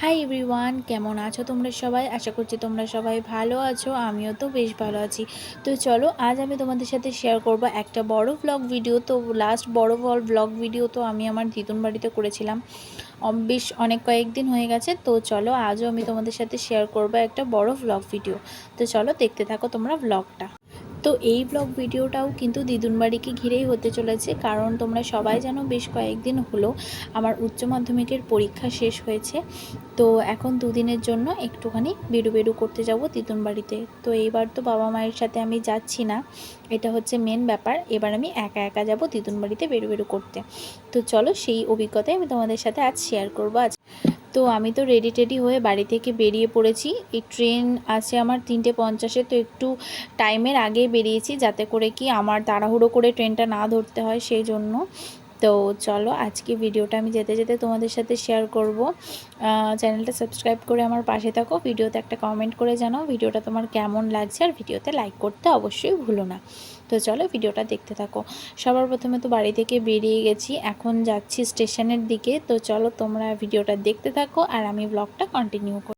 Hi everyone কেমন আছো তোমরা সবাই? আশা করছি তোমরা সবাই ভালো আছো, আমিও তো বেশ ভালো আছি। তো চলো, আজ আমি তোমাদের সাথে শেয়ার করব একটা বড় ব্লগ ভিডিও তো লাস্ট বড় বড় ব্লগ ভিডিও তো আমি আমার দিতুন বাড়িতে করেছিলাম। বেশ অনেক কয়েকদিন হয়ে গেছে। তো চলো, আজও আমি তোমাদের সাথে শেয়ার করব একটা বড় ব্লগ ভিডিও তো চলো, দেখতে থাকো তোমরা ব্লগটা তো এই ব্লগ ভিডিওটাও কিন্তু দিদুন বাড়িকে ঘিরেই হতে চলেছে, কারণ তোমরা সবাই জানো বেশ কয়েকদিন হলো আমার উচ্চ মাধ্যমিকের পরীক্ষা শেষ হয়েছে। তো এখন দুদিনের জন্য একটুখানি বেরু বেরু করতে যাব দিদুন বাড়িতে। তো এইবার তো বাবা মায়ের সাথে আমি যাচ্ছি না, এটা হচ্ছে মেন ব্যাপার। এবার আমি একা একা যাব দিদুন বাড়িতে বেরু বেরু করতে। তো চলো সেই অভিজ্ঞতাই আমি তোমাদের সাথে আজ শেয়ার করব আজ তো আমি তো রেডি টেডি হয়ে বাড়ি থেকে বেরিয়ে পড়েছি। এই ট্রেন আছে আমার তিনটে পঞ্চাশে, তো একটু টাইমের আগে বেরিয়েছি যাতে করে কি আমার তাড়াহুড়ো করে ট্রেনটা না ধরতে হয় সেই জন্য। তো চলো আজকে ভিডিওটা আমি যেতে যেতে তোমাদের সাথে শেয়ার করব। চ্যানেলটা সাবস্ক্রাইব করে আমার পাশে থাকো, ভিডিওতে একটা কমেন্ট করে জানাও, ভিডিওটা তোমার কেমন লাগছে আর ভিডিওতে লাইক করতে অবশ্যই ভুলো না। তো চলো ভিডিওটা দেখতে থাকো। সবার প্রথমে তো বাড়ি থেকে বেরিয়ে গেছি, এখন যাচ্ছি স্টেশনের দিকে। তো চলো তোমরা ভিডিওটা দেখতে থাকো আর আমি ব্লগটা কন্টিনিউ করি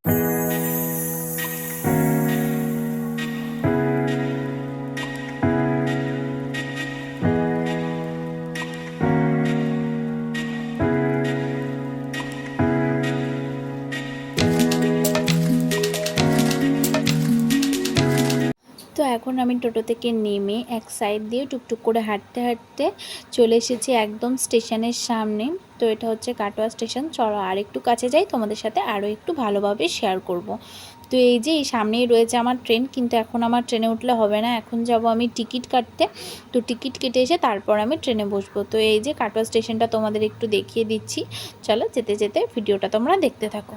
এখন আমি টোটো থেকে নেমে এক সাইড দিয়ে টুকটুক করে হাঁটতে হাঁটতে চলে এসেছি একদম স্টেশনের সামনে। তো এটা হচ্ছে কাটোয়া স্টেশন চলো আর একটু কাছে যাই, তোমাদের সাথে আরও একটু ভালোভাবে শেয়ার করব। তো এই যে, এই সামনেই রয়েছে আমার ট্রেন কিন্তু এখন আমার ট্রেনে উঠলে হবে না। এখন যাব আমি টিকিট কাটতে। তো টিকিট কেটে এসে তারপর আমি ট্রেনে বসবো। তো এই যে কাটোয়া স্টেশনটা তোমাদের একটু দেখিয়ে দিচ্ছি। চলো যেতে যেতে ভিডিওটা তোমরা দেখতে থাকো।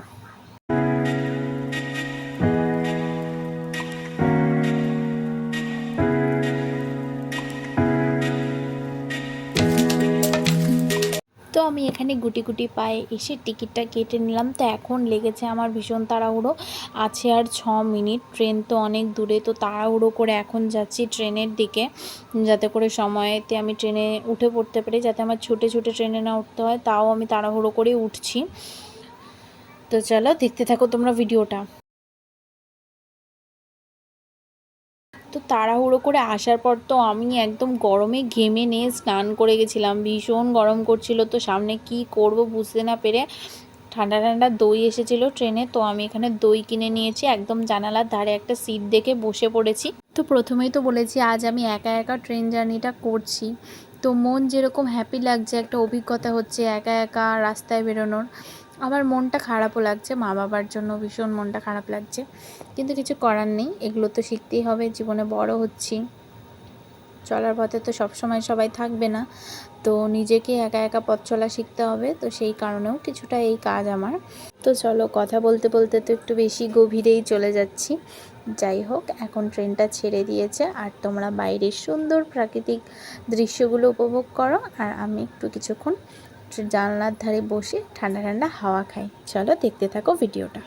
এখানে গুটি গুটি পায়ে এসে টিকিটটা কেটে নিলাম। তো এখন লেগেছে আমার ভীষণ তাড়াহুড়ো। আছে আর ছ মিনিট। ট্রেন তো অনেক দূরে, তো তাড়াহুড়ো করে এখন যাচ্ছি ট্রেনের দিকে। যাতে করে সময়তে আমি ট্রেনে উঠে পড়তে পারি, যাতে আমার ছুটে ছুটে ট্রেনে না উঠতে হয়। তাও আমি তাড়াহুড়ো করে উঠছি। তো চলো দেখতে থাকো তোমরা ভিডিওটা। তো তাড়াহুড়ো করে আসার পর তো আমি একদম গরমে ঘেমে নিয়ে স্নান করে গেছিলাম। ভীষণ গরম করছিল তো সামনে কি করব বুঝতে না পেরে ঠান্ডা ঠান্ডা দই এসেছিল ট্রেনে, তো আমি এখানে দই কিনে নিয়েছি। একদম জানালার ধারে একটা সিট দেখে বসে পড়েছি। তো প্রথমেই তো বলেছি, আজ আমি একা একা ট্রেন জার্নিটা করছি। তো মন যেরকম হ্যাপি লাগছে, একটা অভিজ্ঞতা হচ্ছে একা একা রাস্তায় বেরোনোর। আমার মনটা খারাপও লাগছে, মা বাবার জন্য ভীষণ মনটা খারাপ লাগছে। কিন্তু কিছু করার নেই, এগুলো তো শিখতেই হবে, জীবনে বড় হচ্ছি। চলার পথে তো সবসময় সবাই থাকবে না, তো নিজেকে একা একা পথ চলা শিখতে হবে, তো সেই কারণেও কিছুটা এই কাজ আমার। তো চলো, কথা বলতে বলতে তো একটু বেশি গভীরেই চলে যাচ্ছি। যাই হোক, এখন ট্রেনটা ছেড়ে দিয়েছে, আর তোমরা বাইরের সুন্দর প্রাকৃতিক দৃশ্যগুলো উপভোগ করো, আর আমি একটু কিছুক্ষণ জানলার ধারে বসে ঠান্ডা ঠান্ডা হাওয়া খাই। চলো দেখতে থাকো ভিডিওটা।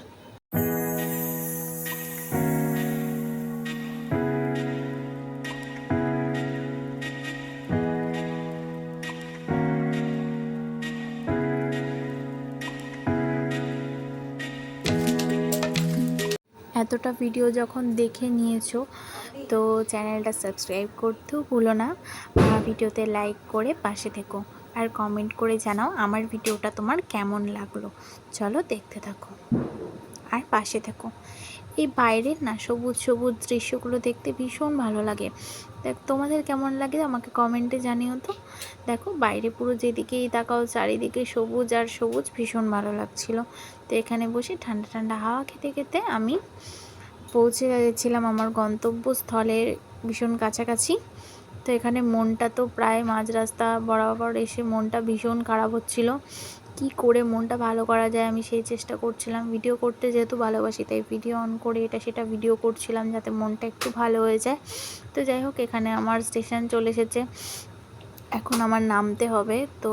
এতটা ভিডিও যখন দেখে নিয়েছো, তো চ্যানেলটা সাবস্ক্রাইব করতেও ভুলো না। ভিডিওতে লাইক করে পাশে থেকো। আর কমেন্ট করে জানাও আমার ভিডিওটা তোমার কেমন লাগল। চলো দেখতে থাকো। আর পাশে থাকো। এই বাইরের না সবুজ সবুজ দৃশ্যগুলো দেখতে ভীষণ ভালো লাগে। দেখ, তোমাদের কেমন লাগে আমাকে কমেন্টে জানিও তো। দেখো, বাইরে পুরো যেদিকেই তাকাও, চারিদিকে সবুজ আর সবুজ ভীষণ ভালো লাগছিল। তো এখানে বসে ঠান্ডা ঠান্ডা হাওয়া খেতে খেতে আমি পৌঁছে গেছিলাম আমার গন্তব্যস্থলের ভীষণ কাছাকাছি। তো এখানে মনটা তো প্রায় মাঝ রাস্তা বরাবর এসে মনটা ভীষণ খারাপ হচ্ছিল। কি করে মনটা ভালো করা যায় আমি সেই চেষ্টা করছিলাম। ভিডিও করতে যেহেতু ভালোবাসি, তাই ভিডিও অন করে এটা সেটা ভিডিও করছিলাম যাতে মনটা একটু ভালো হয়ে যায়। তো যাই হোক, এখানে আমার স্টেশন চলে এসেছে। এখন আমার নামতে হবে, তো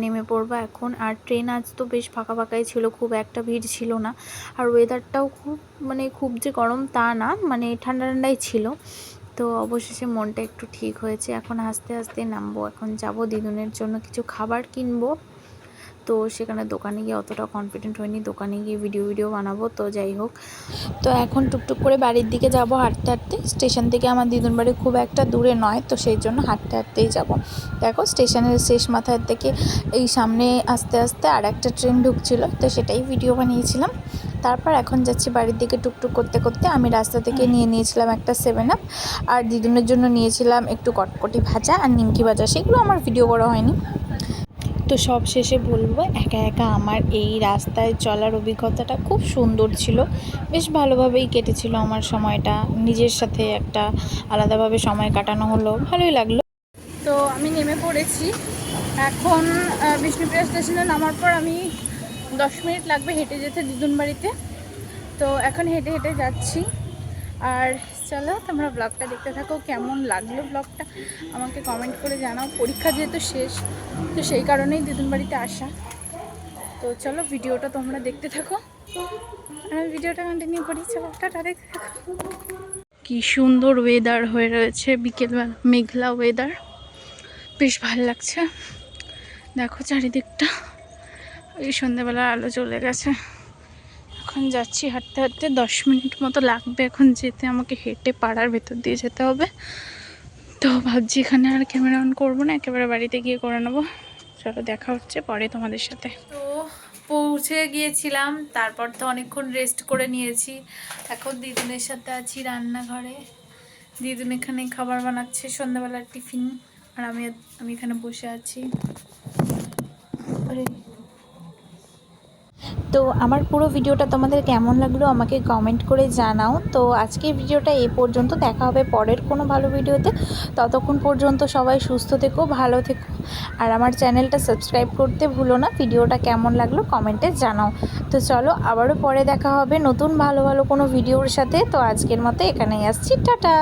নেমে পড়ব এখন। আর ট্রেন আজ তো বেশ ফাঁকা ফাঁকাই ছিল, খুব একটা ভিড় ছিল না। আর ওয়েদারটাও খুব মানে খুব যে গরম তা না মানে ঠান্ডা ঠান্ডাই ছিল। তো অবশেষে মনটা একটু ঠিক হয়েছে। এখন আস্তে আস্তে নামবো। এখন যাব দিদুনের জন্য কিছু খাবার কিনবো। তো সেখানে দোকানে গিয়ে অতটা কনফিডেন্ট হয়নি দোকানে গিয়ে ভিডিও ভিডিও বানাবো। তো যাই হোক। তো এখন টুকটুক করে বাড়ির দিকে যাব হাঁটতে হাঁটতে। স্টেশন থেকে আমার দিদুন বাড়ি খুব একটা দূরে নয়। তো সেই জন্য হাঁটতে, হাঁটতেই যাব। দেখো, স্টেশনের শেষ মাথার থেকে এই সামনে আস্তে আস্তে আর একটা ট্রেন ঢুকছিল। তো সেটাই ভিডিও বানিয়েছিলাম। তারপর এখন যাচ্ছি বাড়ির দিকে টুকটুক করতে করতে। আমি রাস্তা থেকে নিয়ে নিয়েছিলাম একটা সেভেন আপ আর দিদুনের জন্য নিয়েছিলাম একটু কটকটি ভাজা আর নিমকি ভাজা। সেগুলো আমার ভিডিও করা হয়নি। তো সব শেষে বলব, একা একা আমার এই রাস্তায় চলার অভিজ্ঞতাটা খুব সুন্দর ছিল। বেশ ভালোভাবেই কেটেছিল আমার সময়টা। নিজের সাথে একটা আলাদাভাবে সময় কাটানো হলো। ভালোই লাগল। তো আমি নেমে পড়েছি। এখন বিষ্ণুপ্রিয়া স্টেশনে নামার পর আমি দশ মিনিট লাগবে হেঁটে যেতে দিদুন বাড়িতে তো এখন হেঁটে হেঁটে যাচ্ছি। আর চলো তোমরা ব্লগটা দেখতে থাকো, কেমন লাগল ব্লগটা আমাকে কমেন্ট করে জানাও। পরীক্ষা যেহেতু শেষ, তো সেই কারণেই দিদুন বাড়িতে আসা। তো চলো ভিডিওটা তোমরা দেখতে থাকো। আমি ভিডিওটা কন্টিনিউ করি। চলো দেখতে থাকো। কি সুন্দর ওয়েদার হয়ে রয়েছে বিকেলবেলা, মেঘলা ওয়েদার বেশ ভালো লাগছে। দেখো চারিদিকটা। এই সন্ধ্যেবেলা আলো চলে গেছে। এখন যাচ্ছি হাঁটতে হাঁটতে। দশ মিনিট মতো লাগবে এখন যেতে। আমাকে হেঁটে পাড়ার ভেতর দিয়ে যেতে হবে। তো ভাবছি এখানে আর ক্যামেরা অন করব না, একেবারে বাড়িতে গিয়ে করে নেব। চলো দেখা হচ্ছে পরে তোমাদের সাথে। তো পৌঁছে গিয়েছিলাম। তারপর তো অনেকক্ষণ রেস্ট করে নিয়েছি। এখন দিদুনের সাথে আছি রান্নাঘরে। দিদুন এখানে খাবার বানাচ্ছে, সন্ধ্যাবেলার টিফিন। আর আমি আমি এখানে বসে আছি। আরে তো আমার পুরো ভিডিওটা তোমাদের কেমন লাগল আমাকে কমেন্ট করে জানাও। তো আজকের ভিডিওটা এ পর্যন্ত, দেখা হবে পরের কোনো ভালো ভিডিওতে। ততক্ষণ পর্যন্ত সবাই সুস্থ থেকো, ভালো থেকো। আর আমার চ্যানেলটা সাবস্ক্রাইব করতে ভুলো না, ভিডিওটা কেমন লাগল কমেন্টে জানাও। তো চলো, আবারও পরে দেখা হবে নতুন ভালো ভালো কোনো ভিডিওর সাথে। তো আজকের মতো এখানেই আসছি, টাটা!